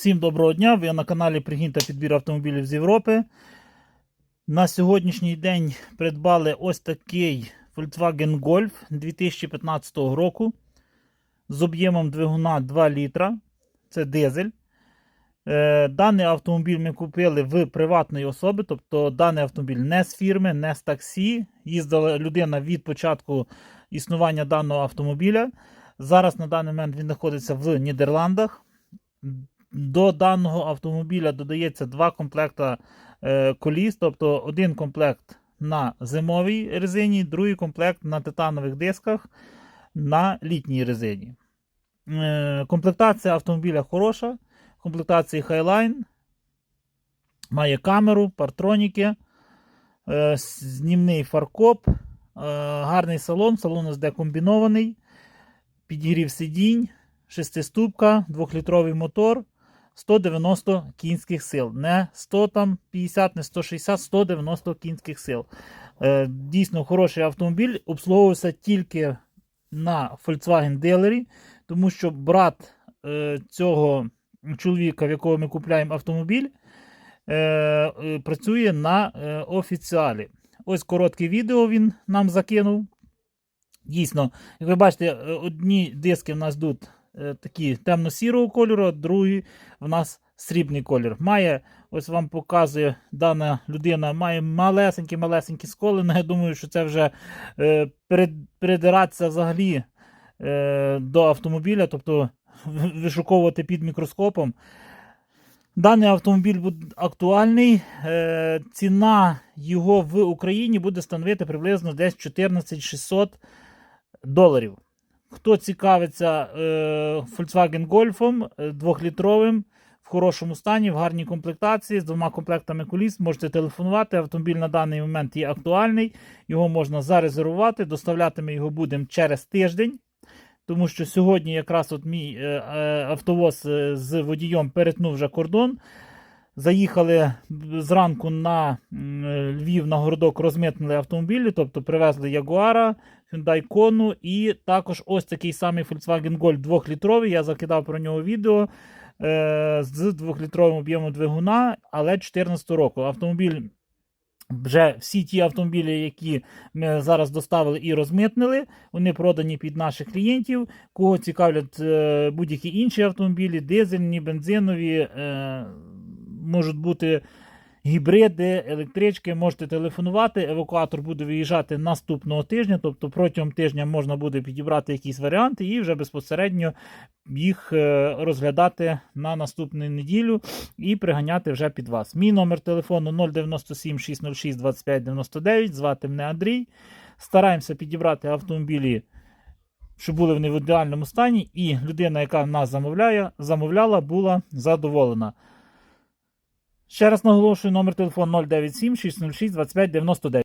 Всім доброго дня! Ви на каналі Пригін та підбір автомобілів з Європи. На сьогоднішній день придбали ось такий Volkswagen Golf 2015 року з об'ємом двигуна 2 літра. Це дизель. Е, Даний автомобіль ми купили в приватної особи, тобто даний автомобіль не з фірми, не з таксі. Їздила людина від початку існування даного автомобіля. Зараз на даний момент він знаходиться в Нідерландах. До даного автомобіля додається два комплекти е, коліс, тобто один комплект на зимовій резині, другий комплект на титанових дисках на літній резині. Е, комплектація автомобіля хороша. Комплектації Highline. Має камеру, партроніки, е, знімний фаркоп, гарний салон, салон СД комбінований, підігрів сидінь, шестиступка, 2-літровий мотор. 190 кінських сил. Не 150, не 160, 190 кінських сил. Е, дійсно хороший автомобіль. Обслуговувався тільки на Volkswagen дилері, тому що брат е, цього чоловіка, в якого ми купляємо автомобіль, е, працює на офіціалі. Ось коротке відео він нам закинув. Дійсно, як ви бачите, одні диски в нас е, такі темно-сірого кольору, а другі в нас срібний колір. Має, ось вам показує дана людина, має малесенькі-малесенькі сколи. Я думаю, що це вже е, перед, передиратися взагалі е, до автомобіля, тобто вишуковувати під мікроскопом. Даний автомобіль буде актуальний. Е, ціна його в Україні буде становити приблизно десь 14 600 доларів. Хто цікавиться е, Volkswagen Golf е, двохлітровим в хорошому стані, в гарній комплектації з двома комплектами коліс, можете телефонувати. Автомобіль на даний момент є актуальний, його можна зарезервувати. Доставляти ми його будемо через тиждень. Тому що сьогодні якраз от мій е, е, автовоз е, з водієм перетнув вже кордон. Заїхали зранку на е, Львів на городок, розмитнили автомобілі, тобто привезли Ягуара, Hyundai Kona і також ось такий самий Volkswagen Golf 2-літровий. Я закидав про нього відео е, з 2-літровим об'ємом двигуна, але 14 року. Автомобіль. Вже всі ті автомобілі, які ми зараз доставили і розмитнили, вони продані під наших клієнтів. Кого цікавлять е, будь-які інші автомобілі, дизельні, бензинові, е, можуть бути гібриди, електрички. Можете телефонувати. Евакуатор буде виїжджати наступного тижня, тобто протягом тижня можна буде підібрати якісь варіанти і вже безпосередньо їх е, розглядати на наступну неділю і приганяти вже під вас. Мій номер телефону 097 606 25 99. Звати мене Андрій. Стараємося підібрати автомобілі, щоб були вони в ідеальному стані, і людина, яка нас замовляє, замовляла, була задоволена. Ще раз наголошую, номер телефону 097 606 25 99.